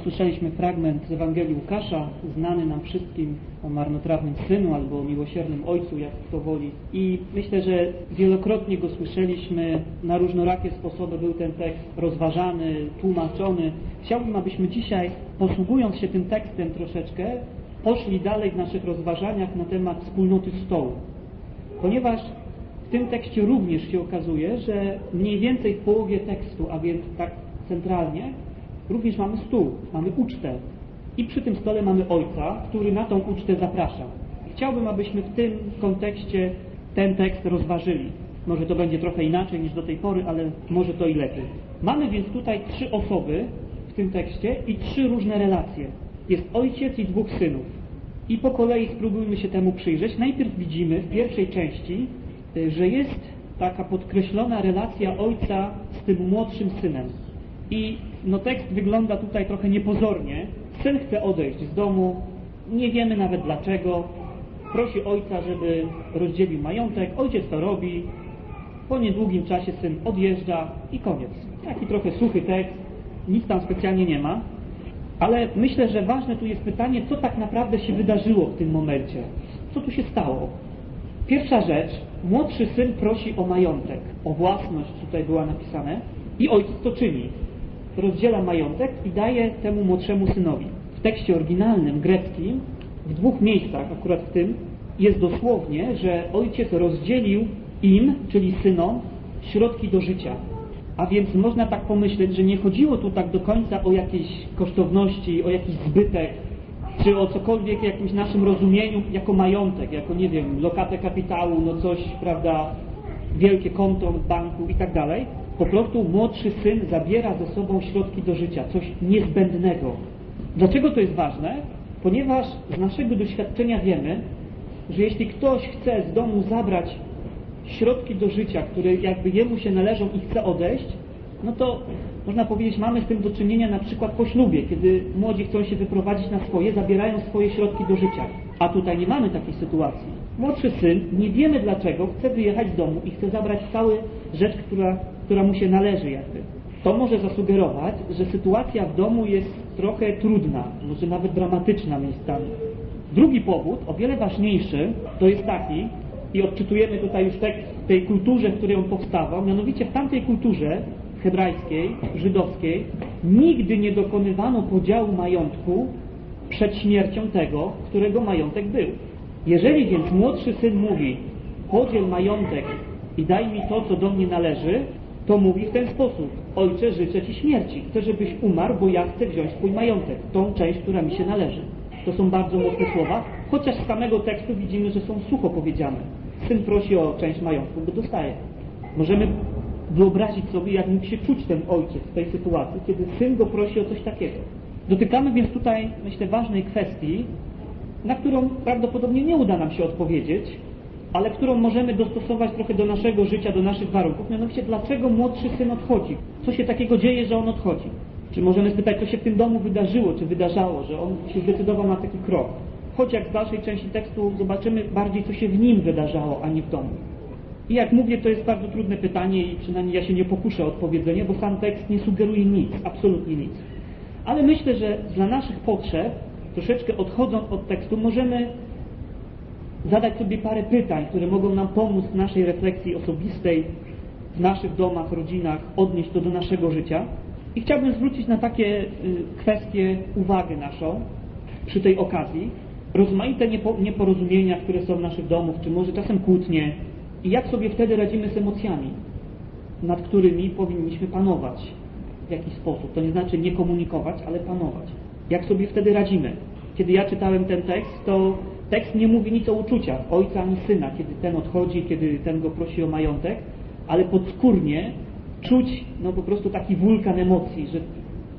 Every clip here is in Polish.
usłyszeliśmy fragment z Ewangelii Łukasza, znany nam wszystkim o marnotrawnym synu albo o miłosiernym ojcu, jak kto woli. I myślę, że wielokrotnie go słyszeliśmy, na różnorakie sposoby był ten tekst rozważany, tłumaczony. Chciałbym, abyśmy dzisiaj, posługując się tym tekstem troszeczkę, poszli dalej w naszych rozważaniach na temat wspólnoty stołu. Ponieważ w tym tekście również się okazuje, że mniej więcej w połowie tekstu, a więc tak centralnie, również mamy stół, mamy ucztę. I przy tym stole mamy Ojca, który na tą ucztę zaprasza. Chciałbym, abyśmy w tym kontekście ten tekst rozważyli. Może to będzie trochę inaczej niż do tej pory, ale może to i lepiej. Mamy więc tutaj trzy osoby w tym tekście i trzy różne relacje. Jest ojciec i dwóch synów. I po kolei spróbujmy się temu przyjrzeć. Najpierw widzimy w pierwszej części, y, że jest taka podkreślona relacja ojca z tym młodszym synem. I no tekst wygląda tutaj trochę niepozornie. Syn chce odejść z domu, nie wiemy nawet dlaczego. Prosi ojca, żeby rozdzielił majątek. Ojciec to robi. Po niedługim czasie syn odjeżdża i koniec. Taki trochę suchy tekst, nic tam specjalnie nie ma. Ale myślę, że ważne tu jest pytanie, co tak naprawdę się wydarzyło w tym momencie. Co tu się stało? Pierwsza rzecz, młodszy syn prosi o majątek, o własność, tutaj była napisane, i ojciec to czyni. Rozdziela majątek i daje temu młodszemu synowi. W tekście oryginalnym, greckim, w dwóch miejscach, akurat w tym, jest dosłownie, że ojciec rozdzielił im, czyli synom, środki do życia. A więc można tak pomyśleć, że nie chodziło tu tak do końca o jakieś kosztowności, o jakiś zbytek, czy o cokolwiek w jakimś naszym rozumieniu jako majątek, jako, nie wiem, lokatę kapitału, no coś, prawda, wielkie konto banku i tak dalej. Po prostu młodszy syn zabiera ze sobą środki do życia, coś niezbędnego. Dlaczego to jest ważne? Ponieważ z naszego doświadczenia wiemy, że jeśli ktoś chce z domu zabrać środki do życia, które jakby jemu się należą i chce odejść, no to można powiedzieć, mamy z tym do czynienia na przykład po ślubie, kiedy młodzi chcą się wyprowadzić na swoje, zabierają swoje środki do życia. A tutaj nie mamy takiej sytuacji. Młodszy syn, nie wiemy dlaczego, chce wyjechać z domu i chce zabrać całą rzecz, która, która mu się należy jakby. To może zasugerować, że sytuacja w domu jest trochę trudna, może nawet dramatyczna miejscami. Drugi powód, o wiele ważniejszy, to jest taki, i odczytujemy tutaj już tekst tej kulturze, w której on powstawał, mianowicie w tamtej kulturze hebrajskiej, żydowskiej, nigdy nie dokonywano podziału majątku przed śmiercią tego, którego majątek był. Jeżeli więc młodszy syn mówi, podziel majątek i daj mi to, co do mnie należy, to mówi w ten sposób, ojcze, życzę Ci śmierci, chcę, żebyś umarł, bo ja chcę wziąć Twój majątek, tą część, która mi się należy. To są bardzo mocne słowa, chociaż z samego tekstu widzimy, że są sucho powiedziane. Syn prosi o część majątku, bo dostaje. Możemy wyobrazić sobie, jak mógł się czuć ten ojciec w tej sytuacji, kiedy syn go prosi o coś takiego. Dotykamy więc tutaj, myślę, ważnej kwestii, na którą prawdopodobnie nie uda nam się odpowiedzieć, ale którą możemy dostosować trochę do naszego życia, do naszych warunków, mianowicie dlaczego młodszy syn odchodzi? Co się takiego dzieje, że on odchodzi? Czy możemy spytać, co się w tym domu wydarzyło, czy wydarzało, że on się zdecydował na taki krok? Choć jak w dalszej części tekstu zobaczymy bardziej, co się w nim wydarzało, a nie w domu. I jak mówię, to jest bardzo trudne pytanie i przynajmniej ja się nie pokuszę o odpowiedzenie, bo sam tekst nie sugeruje nic, absolutnie nic. Ale myślę, że dla naszych potrzeb, troszeczkę odchodząc od tekstu, możemy zadać sobie parę pytań, które mogą nam pomóc w naszej refleksji osobistej, w naszych domach, rodzinach, odnieść to do naszego życia. I chciałbym zwrócić na takie y, kwestie uwagę naszą przy tej okazji. Rozmaite nieporozumienia, które są w naszych domach, czy może czasem kłótnie, i jak sobie wtedy radzimy z emocjami, nad którymi powinniśmy panować w jakiś sposób. To nie znaczy nie komunikować, ale panować. Jak sobie wtedy radzimy? Kiedy ja czytałem ten tekst, to tekst nie mówi nic o uczuciach ojca ani syna, kiedy ten odchodzi, kiedy ten go prosi o majątek, ale podskórnie czuć no po prostu taki wulkan emocji, że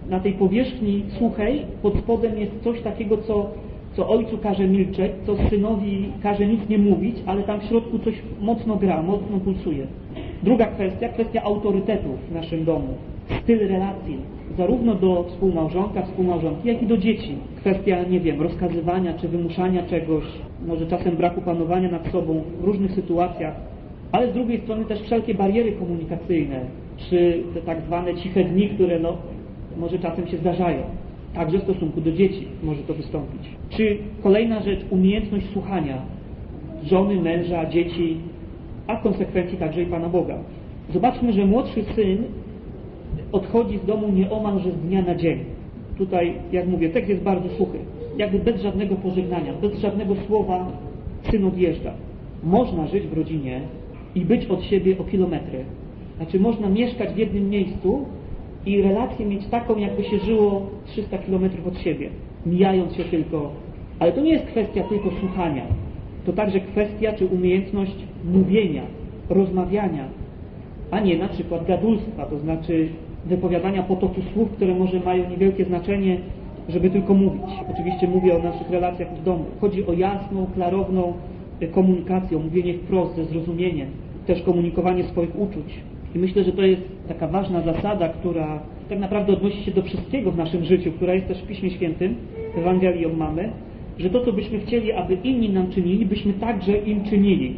na tej powierzchni suchej pod spodem jest coś takiego, co co ojcu każe milczeć, co synowi każe nic nie mówić, ale tam w środku coś mocno gra, mocno pulsuje. Druga kwestia, kwestia autorytetów w naszym domu. Styl relacji, zarówno do współmałżonka, współmałżonki, jak i do dzieci. Kwestia, nie wiem, rozkazywania czy wymuszania czegoś, może czasem braku panowania nad sobą w różnych sytuacjach, ale z drugiej strony też wszelkie bariery komunikacyjne, czy te tak zwane ciche dni, które no, może czasem się zdarzają. Także w stosunku do dzieci może to wystąpić. Czy kolejna rzecz, umiejętność słuchania żony, męża, dzieci, a w konsekwencji także i Pana Boga. Zobaczmy, że młodszy syn odchodzi z domu nieomal, że z dnia na dzień. Tutaj, jak mówię, tekst jest bardzo suchy. Jakby bez żadnego pożegnania, bez żadnego słowa syn odjeżdża. Można żyć w rodzinie i być od siebie o kilometry. Znaczy można mieszkać w jednym miejscu i relację mieć taką, jakby się żyło 300 kilometrów od siebie, mijając się tylko. Ale to nie jest kwestia tylko słuchania. To także kwestia czy umiejętność mówienia, rozmawiania, a nie na przykład gadulstwa, to znaczy wypowiadania potoku słów, które może mają niewielkie znaczenie, żeby tylko mówić. Oczywiście mówię o naszych relacjach w domu. Chodzi o jasną, klarowną e, komunikację, mówienie wprost, ze zrozumieniem, też komunikowanie swoich uczuć. I myślę, że to jest taka ważna zasada, która tak naprawdę odnosi się do wszystkiego w naszym życiu, która jest też w Piśmie Świętym, w Ewangelii ją mamy, że to, co byśmy chcieli, aby inni nam czynili, byśmy także im czynili.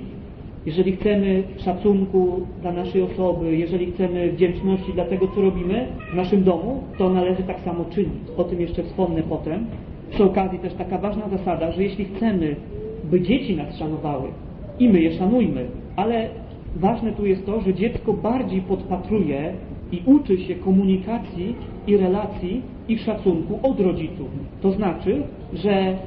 Jeżeli chcemy szacunku dla naszej osoby, jeżeli chcemy wdzięczności dla tego, co robimy w naszym domu, to należy tak samo czynić. O tym jeszcze wspomnę potem. Przy okazji też taka ważna zasada, że jeśli chcemy, by dzieci nas szanowały, i my je szanujmy, ale ważne tu jest to, że dziecko bardziej podpatruje i uczy się komunikacji i relacji i szacunku od rodziców. To znaczy, że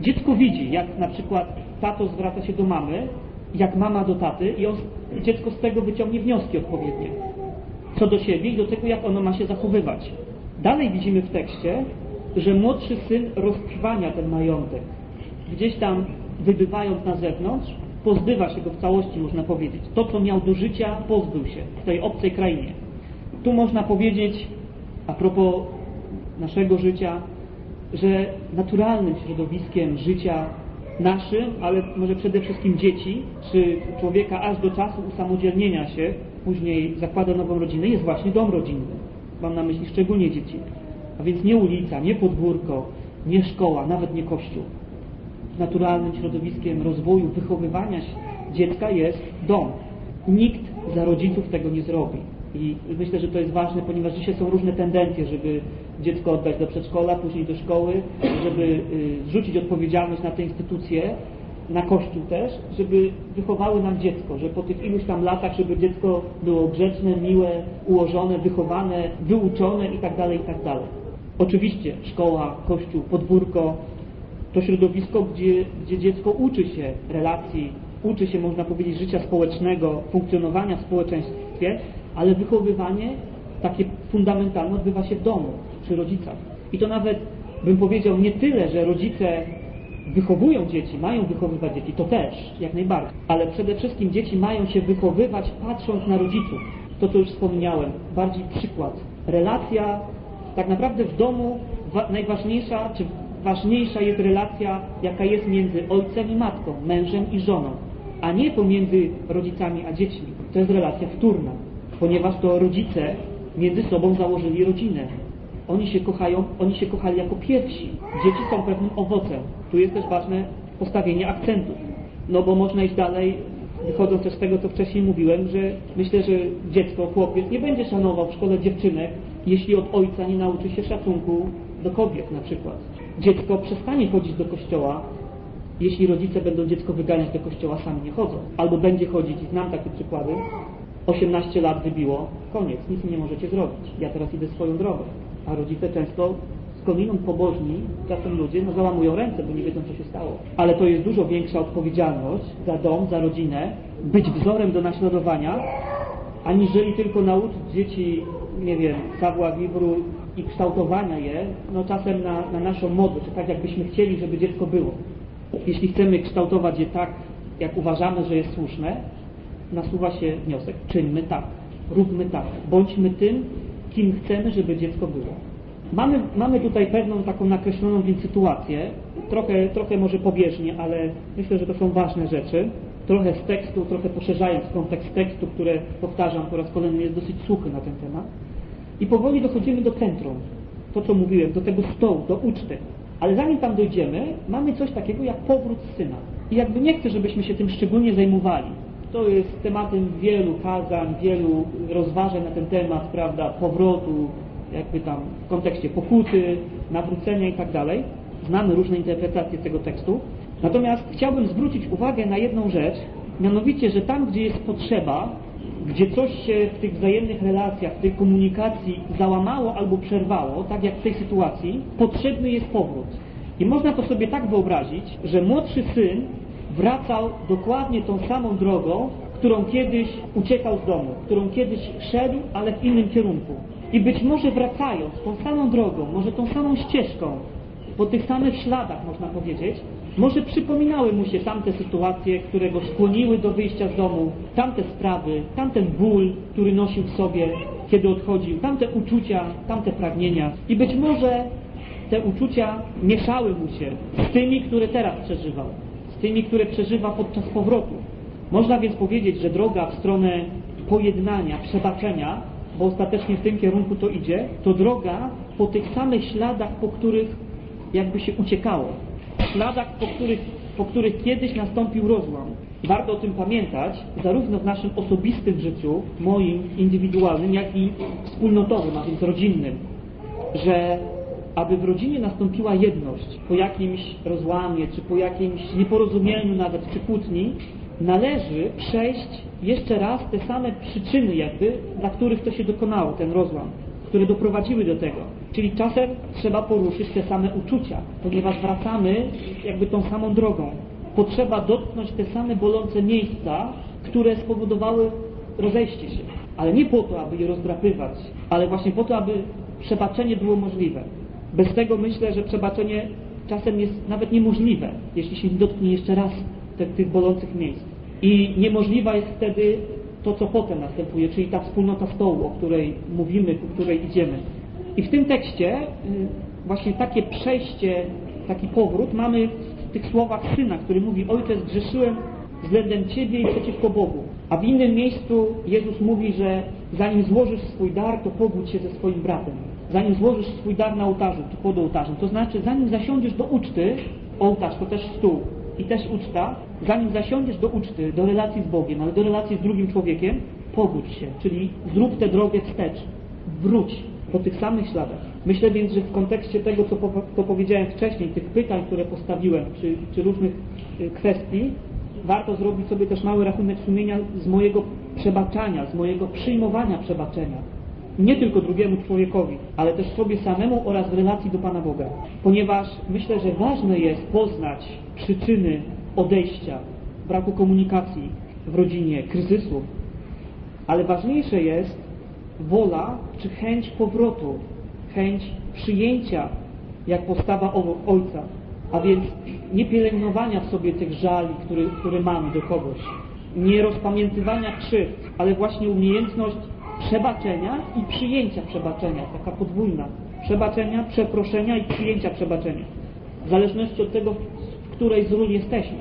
dziecko widzi, jak na przykład tato zwraca się do mamy, jak mama do taty i on, dziecko z tego wyciągnie wnioski odpowiednie. Co do siebie i do tego, jak ono ma się zachowywać. Dalej widzimy w tekście, że młodszy syn roztrwania ten majątek. Gdzieś tam wybywając na zewnątrz, pozbywa się go w całości, można powiedzieć. To, co miał do życia, pozbył się w tej obcej krainie. Tu można powiedzieć, a propos naszego życia, że naturalnym środowiskiem życia naszym, ale może przede wszystkim dzieci, czy człowieka aż do czasu usamodzielnienia się, później zakłada nową rodzinę, jest właśnie dom rodzinny. Mam na myśli szczególnie dzieci. A więc nie ulica, nie podwórko, nie szkoła, nawet nie kościół. Naturalnym środowiskiem rozwoju, wychowywania dziecka jest dom. Nikt za rodziców tego nie zrobi. I myślę, że to jest ważne, ponieważ dzisiaj są różne tendencje, żeby dziecko oddać do przedszkola, później do szkoły, żeby y, zrzucić odpowiedzialność na te instytucje, na Kościół też, żeby wychowały nam dziecko, że po tych iluś tam latach, żeby dziecko było grzeczne, miłe, ułożone, wychowane, wyuczone itd., tak itd. Tak Oczywiście szkoła, Kościół, podwórko to środowisko, gdzie, gdzie dziecko uczy się relacji, uczy się, można powiedzieć, życia społecznego, funkcjonowania w społeczeństwie, ale wychowywanie takie fundamentalne odbywa się w domu, przy rodzicach. I to nawet, bym powiedział, nie tyle, że rodzice wychowują dzieci, mają wychowywać dzieci, to też, jak najbardziej. Ale przede wszystkim dzieci mają się wychowywać patrząc na rodziców. To, co już wspomniałem, bardziej przykład. Relacja, tak naprawdę w domu najważniejsza, czy ważniejsza jest relacja, jaka jest między ojcem i matką, mężem i żoną, a nie pomiędzy rodzicami a dziećmi. To jest relacja wtórna ponieważ to rodzice między sobą założyli rodzinę. Oni się kochają, oni się kochali jako pierwsi. Dzieci są pewnym owocem. Tu jest też ważne postawienie akcentów. No bo można iść dalej, wychodząc też z tego, co wcześniej mówiłem, że myślę, że dziecko, chłopiec nie będzie szanował w szkole dziewczynek, jeśli od ojca nie nauczy się szacunku do kobiet na przykład. Dziecko przestanie chodzić do kościoła, jeśli rodzice będą dziecko wyganiać do kościoła, sami nie chodzą. Albo będzie chodzić, i znam takie przykłady, 18 lat wybiło, koniec, nic nie możecie zrobić. Ja teraz idę swoją drogą. A rodzice często skądinąd pobożni, czasem ludzie, no załamują ręce, bo nie wiedzą, co się stało. Ale to jest dużo większa odpowiedzialność za dom, za rodzinę, być wzorem do naśladowania, aniżeli tylko nauczyć dzieci, nie wiem, savoir vivre i kształtowania je, no czasem na, na naszą modę, czy tak jakbyśmy chcieli, żeby dziecko było. Jeśli chcemy kształtować je tak, jak uważamy, że jest słuszne, nasuwa się wniosek, czyńmy tak, róbmy tak, bądźmy tym, kim chcemy, żeby dziecko było. Mamy, mamy tutaj pewną taką nakreśloną więc sytuację, trochę, trochę może pobieżnie, ale myślę, że to są ważne rzeczy. Trochę z tekstu, trochę poszerzając kontekst tekstu, które powtarzam po raz kolejny, jest dosyć suchy na ten temat. I powoli dochodzimy do centrum, to co mówiłem, do tego stołu, do uczty. Ale zanim tam dojdziemy, mamy coś takiego jak powrót syna. I jakby nie chcę, żebyśmy się tym szczególnie zajmowali. To jest tematem wielu kazań, wielu rozważań na ten temat, prawda, powrotu, jakby tam w kontekście pokuty, nawrócenia i tak dalej. Znamy różne interpretacje tego tekstu. Natomiast chciałbym zwrócić uwagę na jedną rzecz, mianowicie, że tam, gdzie jest potrzeba, gdzie coś się w tych wzajemnych relacjach, w tej komunikacji załamało albo przerwało, tak jak w tej sytuacji, potrzebny jest powrót. I można to sobie tak wyobrazić, że młodszy syn wracał dokładnie tą samą drogą, którą kiedyś uciekał z domu, którą kiedyś szedł, ale w innym kierunku. I być może wracając tą samą drogą, może tą samą ścieżką, po tych samych śladach można powiedzieć, może przypominały mu się tamte sytuacje, które go skłoniły do wyjścia z domu, tamte sprawy, tamten ból, który nosił w sobie, kiedy odchodził, tamte uczucia, tamte pragnienia. I być może te uczucia mieszały mu się z tymi, które teraz przeżywał, tymi, które przeżywa podczas powrotu. Można więc powiedzieć, że droga w stronę pojednania, przebaczenia, bo ostatecznie w tym kierunku to idzie, to droga po tych samych śladach, po których jakby się uciekało. Śladach, po których, po których kiedyś nastąpił rozłam. Warto o tym pamiętać, zarówno w naszym osobistym życiu, moim indywidualnym, jak i wspólnotowym, a więc rodzinnym, że aby w rodzinie nastąpiła jedność po jakimś rozłamie, czy po jakimś nieporozumieniu nawet, czy kłótni, należy przejść jeszcze raz te same przyczyny jakby, dla których to się dokonało, ten rozłam, które doprowadziły do tego. Czyli czasem trzeba poruszyć te same uczucia, ponieważ wracamy jakby tą samą drogą. Potrzeba dotknąć te same bolące miejsca, które spowodowały rozejście się. Ale nie po to, aby je rozdrapywać, ale właśnie po to, aby przebaczenie było możliwe. Bez tego myślę, że przebaczenie czasem jest nawet niemożliwe, jeśli się nie dotknie jeszcze raz te, tych bolących miejsc. I niemożliwa jest wtedy to, co potem następuje, czyli ta wspólnota stołu, o której mówimy, ku której idziemy. I w tym tekście y, właśnie takie przejście, taki powrót mamy w tych słowach Syna, który mówi Ojcze, zgrzeszyłem względem Ciebie i przeciwko Bogu. A w innym miejscu Jezus mówi, że zanim złożysz swój dar, to pogódź się ze swoim bratem. Zanim złożysz swój dar na ołtarzu, czy pod ołtarzem, to znaczy zanim zasiądziesz do uczty, ołtarz to też stół i też uczta, zanim zasiądziesz do uczty, do relacji z Bogiem, ale do relacji z drugim człowiekiem, pogódź się, czyli zrób tę drogę wstecz, wróć po tych samych śladach. Myślę więc, że w kontekście tego, co, po, co powiedziałem wcześniej, tych pytań, które postawiłem, czy, czy różnych y, kwestii, warto zrobić sobie też mały rachunek sumienia z mojego przebaczania, z mojego przyjmowania przebaczenia. Nie tylko drugiemu człowiekowi, ale też sobie samemu oraz w relacji do Pana Boga. Ponieważ myślę, że ważne jest poznać przyczyny odejścia, braku komunikacji w rodzinie, kryzysów, ale ważniejsze jest wola czy chęć powrotu, chęć przyjęcia jak postawa ojca, a więc nie pielęgnowania w sobie tych żali, które, które mamy do kogoś, nie rozpamiętywania krzywd, ale właśnie umiejętność przebaczenia i przyjęcia przebaczenia, taka podwójna. Przebaczenia, przeproszenia i przyjęcia przebaczenia. W zależności od tego, w której z ról jesteśmy.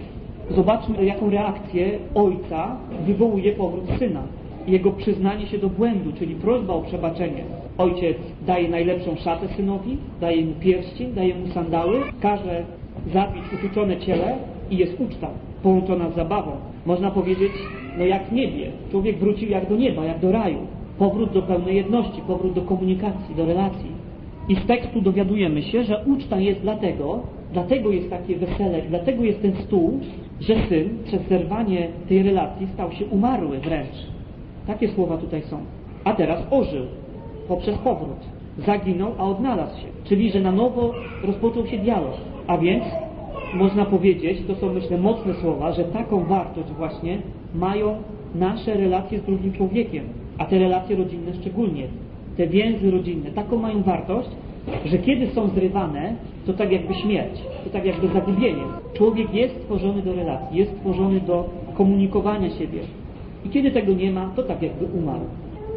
Zobaczmy, jaką reakcję ojca wywołuje powrót syna. Jego przyznanie się do błędu, czyli prośba o przebaczenie. Ojciec daje najlepszą szatę synowi, daje mu pierścień, daje mu sandały, każe zabić utuczone ciele i jest uczta, połączona z zabawą. Można powiedzieć, no jak w niebie. Człowiek wrócił jak do nieba, jak do raju. Powrót do pełnej jedności, powrót do komunikacji, do relacji. I z tekstu dowiadujemy się, że uczta jest dlatego, dlatego jest takie wesele, dlatego jest ten stół, że syn przez zerwanie tej relacji stał się umarły wręcz. Takie słowa tutaj są. A teraz ożył poprzez powrót. Zaginął, a odnalazł się. Czyli, że na nowo rozpoczął się dialog. A więc można powiedzieć, to są myślę mocne słowa, że taką wartość właśnie mają nasze relacje z drugim człowiekiem, a te relacje rodzinne szczególnie, te więzy rodzinne, taką mają wartość, że kiedy są zrywane, to tak jakby śmierć, to tak jakby zagubienie. Człowiek jest stworzony do relacji, jest stworzony do komunikowania siebie. I kiedy tego nie ma, to tak jakby umarł.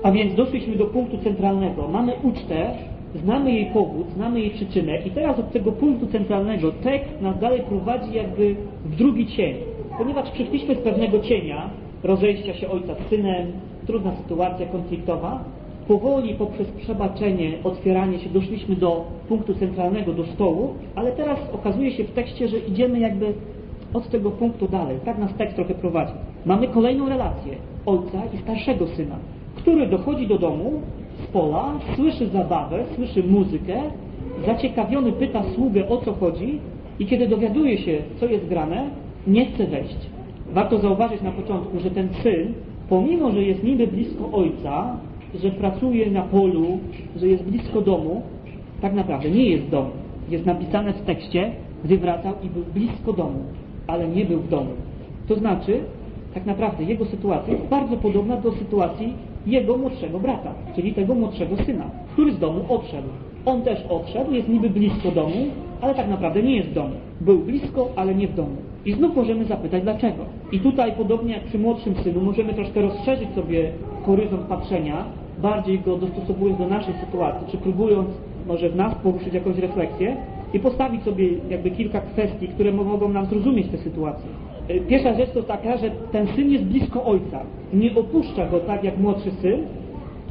A więc doszliśmy do punktu centralnego. Mamy ucztę, znamy jej powód, znamy jej przyczynę i teraz od tego punktu centralnego tekst nas dalej prowadzi jakby w drugi cień. Ponieważ przyszliśmy z pewnego cienia, rozejścia się ojca z synem, trudna sytuacja konfliktowa, powoli poprzez przebaczenie, otwieranie się doszliśmy do punktu centralnego, do stołu, ale teraz okazuje się w tekście, że idziemy jakby od tego punktu dalej. Tak nas tekst trochę prowadzi. Mamy kolejną relację ojca i starszego syna, który dochodzi do domu z pola, słyszy zabawę, słyszy muzykę, zaciekawiony pyta sługę o co chodzi i kiedy dowiaduje się, co jest grane, nie chce wejść. Warto zauważyć na początku, że ten syn, pomimo, że jest niby blisko ojca, że pracuje na polu, że jest blisko domu, tak naprawdę nie jest w domu. Jest napisane w tekście, gdy wracał i był blisko domu, ale nie był w domu. To znaczy, tak naprawdę jego sytuacja jest bardzo podobna do sytuacji jego młodszego brata, czyli tego młodszego syna, który z domu odszedł. On też odszedł, jest niby blisko domu, ale tak naprawdę nie jest w domu. Był blisko, ale nie w domu. I znów możemy zapytać dlaczego. I tutaj, podobnie jak przy młodszym synu, możemy troszkę rozszerzyć sobie horyzont patrzenia, bardziej go dostosowując do naszej sytuacji, czy próbując może w nas poruszyć jakąś refleksję i postawić sobie jakby kilka kwestii, które mogą nam zrozumieć tę sytuację. Y, Pierwsza rzecz to taka, że ten syn jest blisko ojca. Nie opuszcza go tak jak młodszy syn,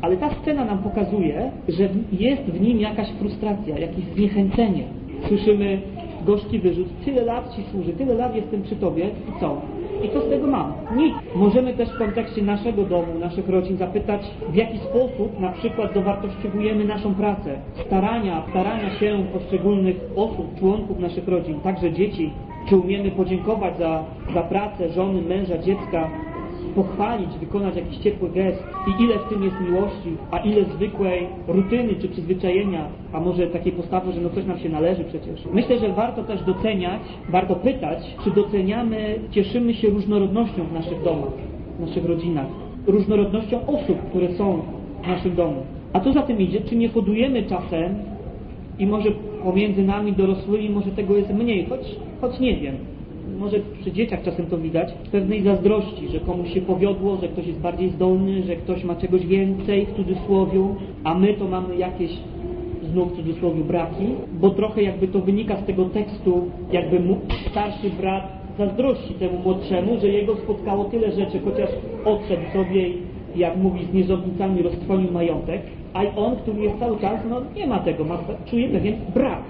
ale ta scena nam pokazuje, że jest w nim jakaś frustracja, jakieś zniechęcenie. Słyszymy gorzki wyrzut, tyle lat Ci służy, tyle lat jestem przy Tobie i co? I co z tego mam? Nic. Możemy też w kontekście naszego domu, naszych rodzin zapytać, w jaki sposób na przykład dowartościowujemy naszą pracę, starania, starania się poszczególnych osób, członków naszych rodzin, także dzieci, czy umiemy podziękować za, za pracę żony, męża, dziecka, pochwalić, wykonać jakiś ciepły gest i ile w tym jest miłości, a ile zwykłej rutyny czy przyzwyczajenia, a może takiej postawy, że no coś nam się należy przecież. Myślę, że warto też doceniać, warto pytać, czy doceniamy, cieszymy się różnorodnością w naszych domach, w naszych rodzinach, różnorodnością osób, które są w naszym domu. A co za tym idzie, czy nie hodujemy czasem i może pomiędzy nami dorosłymi może tego jest mniej, choć, choć nie wiem. Może przy dzieciach czasem to widać, pewnej zazdrości, że komuś się powiodło, że ktoś jest bardziej zdolny, że ktoś ma czegoś więcej w cudzysłowiu, a my to mamy jakieś znów w cudzysłowie braki, bo trochę jakby to wynika z tego tekstu, jakby mu starszy brat zazdrości temu młodszemu, że jego spotkało tyle rzeczy, chociaż odszedł sobie jak mówi z nierządnicami roztrwonił majątek, a on, który jest cały czas, no nie ma tego, ma, czuje pewien brak.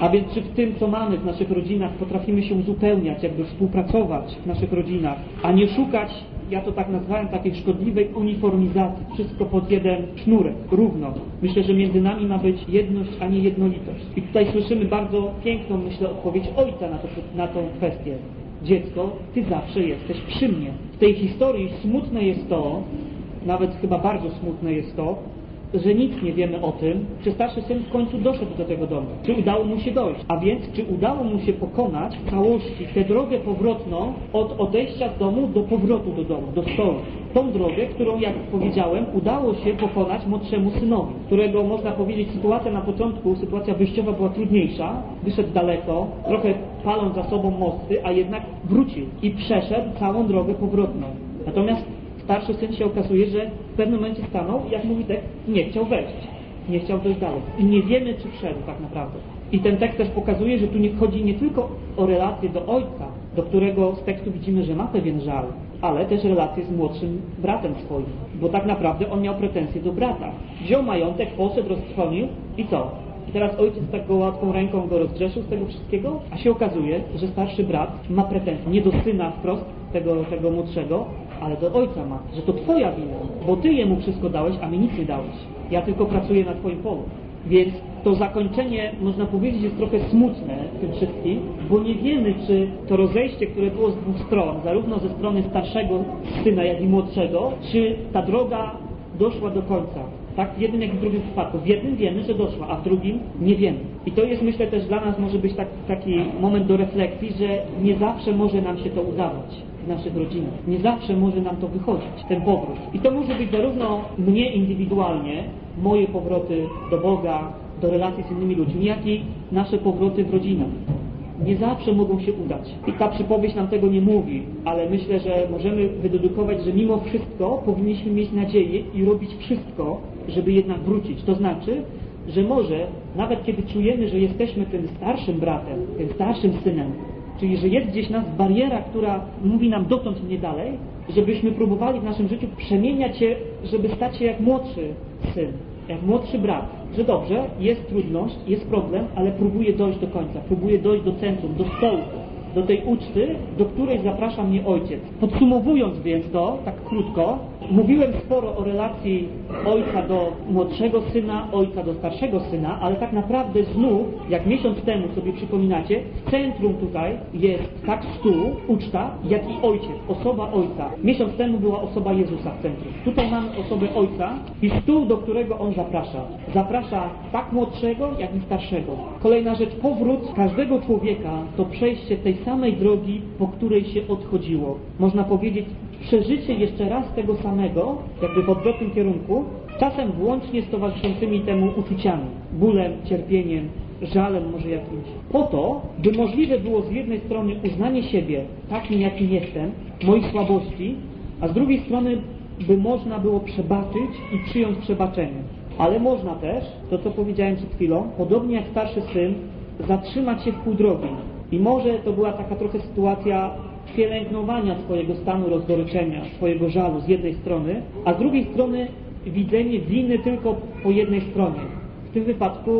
A więc czy w tym, co mamy w naszych rodzinach, potrafimy się uzupełniać, jakby współpracować w naszych rodzinach, a nie szukać, ja to tak nazwałem, takiej szkodliwej uniformizacji, wszystko pod jeden sznurek, równo. Myślę, że między nami ma być jedność, a nie jednolitość. I tutaj słyszymy bardzo piękną, myślę, odpowiedź ojca na, to, na tą kwestię. Dziecko, ty zawsze jesteś przy mnie. W tej historii smutne jest to, nawet chyba bardzo smutne jest to, że nic nie wiemy o tym, czy starszy syn w końcu doszedł do tego domu, czy udało mu się dojść, a więc czy udało mu się pokonać w całości tę drogę powrotną od odejścia z domu do powrotu do domu, do stołu. Tą drogę, którą, jak powiedziałem, udało się pokonać młodszemu synowi, którego można powiedzieć sytuacja na początku, sytuacja wyjściowa była trudniejsza, wyszedł daleko, trochę paląc za sobą mosty, a jednak wrócił i przeszedł całą drogę powrotną. Natomiast starszy syn się okazuje, że w pewnym momencie stanął i jak mówi tekst, nie chciał wejść. Nie chciał dojść dalej. I nie wiemy, czy wszedł tak naprawdę. I ten tekst też pokazuje, że tu nie chodzi nie tylko o relację do ojca, do którego z tekstu widzimy, że ma pewien żal, ale też relację z młodszym bratem swoim. Bo tak naprawdę on miał pretensje do brata. Wziął majątek, poszedł, roztrwonił i co? I teraz ojciec tak go łatwą ręką go rozgrzeszył z tego wszystkiego, a się okazuje, że starszy brat ma pretensje nie do syna wprost, tego, tego młodszego, ale do ojca ma, że to twoja wina, bo ty jemu wszystko dałeś, a mi nic nie dałeś. Ja tylko pracuję na twoim polu. Więc to zakończenie, można powiedzieć, jest trochę smutne w tym wszystkim, bo nie wiemy, czy to rozejście, które było z dwóch stron, zarówno ze strony starszego syna, jak i młodszego, czy ta droga doszła do końca. Tak w jednym, jak i w drugim przypadku. W jednym wiemy, że doszła, a w drugim nie wiemy. I to jest, myślę, też dla nas może być tak, taki moment do refleksji, że nie zawsze może nam się to udawać w naszych rodzinach. Nie zawsze może nam to wychodzić, ten powrót. I to może być zarówno mnie indywidualnie, moje powroty do Boga, do relacji z innymi ludźmi, jak i nasze powroty w rodzinach. Nie zawsze mogą się udać. I ta przypowieść nam tego nie mówi, ale myślę, że możemy wydedukować, że mimo wszystko powinniśmy mieć nadzieję i robić wszystko, żeby jednak wrócić. To znaczy, że może nawet kiedy czujemy, że jesteśmy tym starszym bratem, tym starszym synem, czyli że jest gdzieś nas bariera, która mówi nam dotąd nie dalej, żebyśmy próbowali w naszym życiu przemieniać się, żeby stać się jak młodszy syn, jak młodszy brat, że dobrze, jest trudność, jest problem, ale próbuję dojść do końca, próbuję dojść do centrum, do stołu. do tej uczty, do której zaprasza mnie ojciec. Podsumowując więc to, tak krótko, mówiłem sporo o relacji ojca do młodszego syna, ojca do starszego syna, ale tak naprawdę znów, jak miesiąc temu sobie przypominacie, w centrum tutaj jest tak stół, uczta, jak i ojciec, osoba ojca. Miesiąc temu była osoba Jezusa w centrum. Tutaj mamy osobę ojca i stół, do którego on zaprasza. Zaprasza tak młodszego, jak i starszego. Kolejna rzecz, powrót każdego człowieka to przejście tej samej drogi, po której się odchodziło. Można powiedzieć, przeżycie jeszcze raz tego samego, jakby w odwrotnym kierunku, czasem włącznie z towarzyszącymi temu uczuciami, bólem, cierpieniem, żalem może jakimś. Po to, by możliwe było z jednej strony uznanie siebie takim, jakim jestem, moich słabości, a z drugiej strony, by można było przebaczyć i przyjąć przebaczenie. Ale można też, to co powiedziałem przed chwilą, podobnie jak starszy syn, zatrzymać się w pół drogi. I może to była taka trochę sytuacja pielęgnowania swojego stanu rozgoryczenia, swojego żalu z jednej strony, a z drugiej strony widzenie winy tylko po jednej stronie. W tym wypadku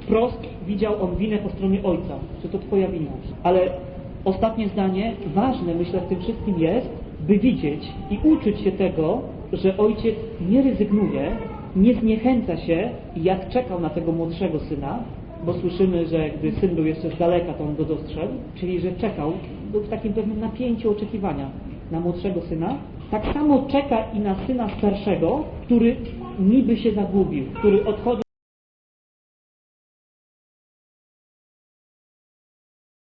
wprost widział on winę po stronie ojca, że to twoja wina. Ale ostatnie zdanie, ważne myślę w tym wszystkim jest, by widzieć i uczyć się tego, że ojciec nie rezygnuje, nie zniechęca się, jak czekał na tego młodszego syna, bo słyszymy, że gdy syn był jeszcze z daleka, to on go dostrzegł, czyli że czekał, był w takim pewnym napięciu oczekiwania na młodszego syna, tak samo czeka i na syna starszego, który niby się zagubił, który odchodzi